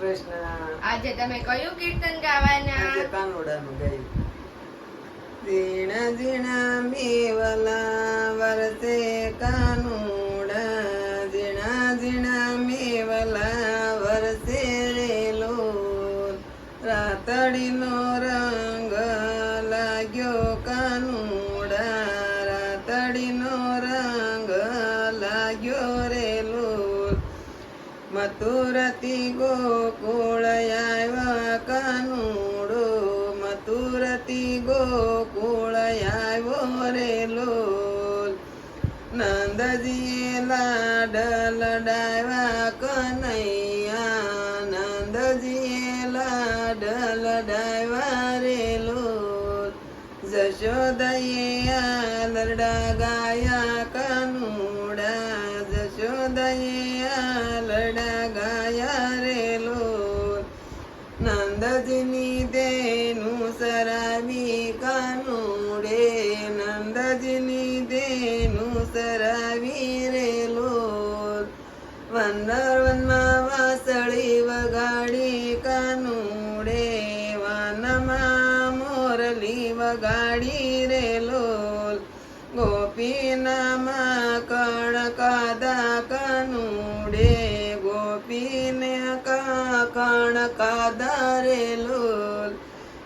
કૃષ્ણ. આજે તમે કયું કીર્તન ગાવાના? આજે કાનોડાનું ગાયું. ઝીણા ઝીણા મેવલા વરસે કાનુડા ઝીણા ઝીણા મેવલા વરસે રેલો. રાતડીનો રંગ લાગ્યો કાનુડા રાતડીનો રંગ લાગ્યો રેલો મથુરતી ગોકુળ આવ્યા કાનુડો. મથુરતી ગોકુળ આવ્યો રે લોલ. નંદજીએ લાડ લડાવ્યા કનૈયા. નંદજીએ લાડ લડાવ્યા રે લોલ. જશોદયે આ લરડા ગાયા કાનુડા. લરડા ગાયા રે લોલ નંદજની દેનું સરાવી કાનુડે. નંદજની દેનું સરાવી રે લોલ વનર વનમાં વાસળી વગાડી કાનુડે. વનમાં મોરલી વગાડી રે લોલ ગોપીનામાં કાનુડે ગોપીને કાકણ કાદરે કાદા રે લોલ.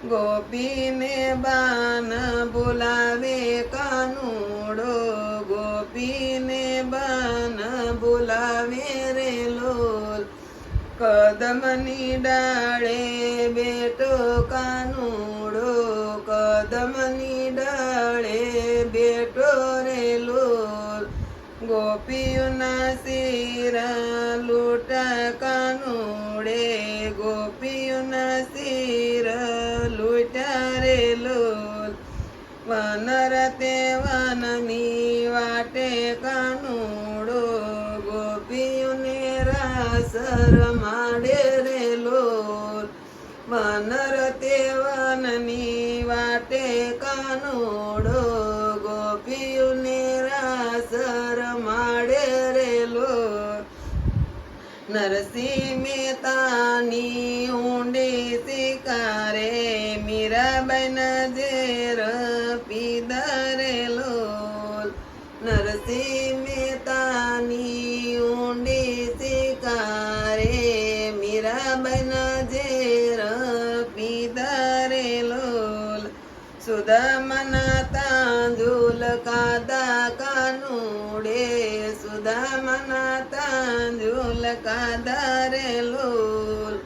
ગોપીને બાન બોલાવે કાનુડો. ગોપીને બાન બોલાવે રે લોલ. કદમની ડાળે બેટો કાનુડો. કદમની ડાળે બેટો રે લોલ. ગોપીઓના શિર લૂંટા કાનુડે ગોપીઓના શિર લૂંટા રે લોલ વનર તે વનની વાટે કાનુડો ગોપીઓને રાસ રમાડે રે લોલ વનર તે વનની વાટે કાનુડો નરસિંહ મહેતાની ઊંડી શિકારે મીરાબાઈન ઝેર પીધરે લોલ નરસિંહ મહેતાની ઊંડી શિકારે મીરાબાઈન ઝેર પીધરે લોલ સુદામના તાંજુલ કાદ સુદામના તાંજુલ લોલ.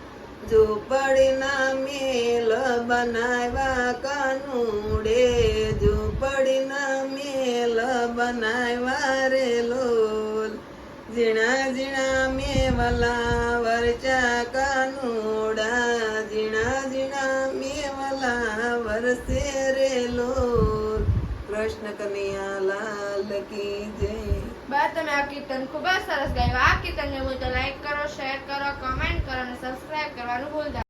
ઝૂંપડીના મેલ બનાવ્યા કાનુડે. ઝૂંપડીના મેલ બનાવ્યા રે લોલ. ઝીણા ઝીણા મેવલા વરચા કાનુડા. ઝીણા ઝીણા મેવલા વરસે રે લોલ. કૃષ્ણ કનૈયા લાલ કી જય. બા તમે આ કીર્તન ખૂબ જ સરસ ગાયું. આ કીર્તન ગમ્યું તો લાઈક કરો શેર કરો કમેન્ટ કરો અને સબસ્ક્રાઇબ કરવાનું ભૂલતા